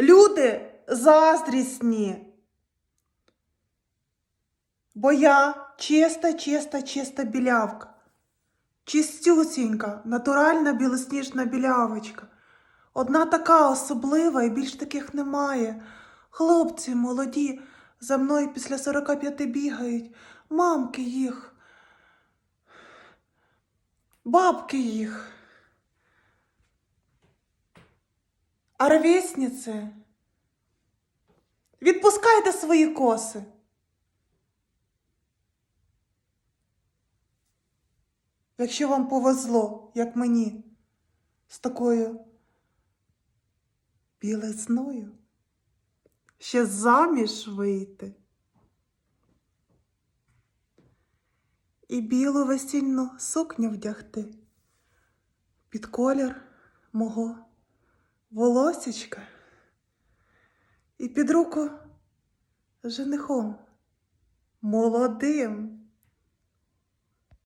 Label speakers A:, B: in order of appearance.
A: Люди заздрісні. Бо я чиста, чиста, чиста білявка. Чистюсінька, натуральна білосніжна білявочка. Одна така особлива і більш таких немає. Хлопці молоді за мною після 45 бігають, мамки їх, бабки їх. А ровесниці, відпускайте свої коси. Якщо вам повезло, як мені, з такою білизною, ще заміж вийти. І білу весільну сукню вдягти під колір мого волосічка і під руку женихом молодим.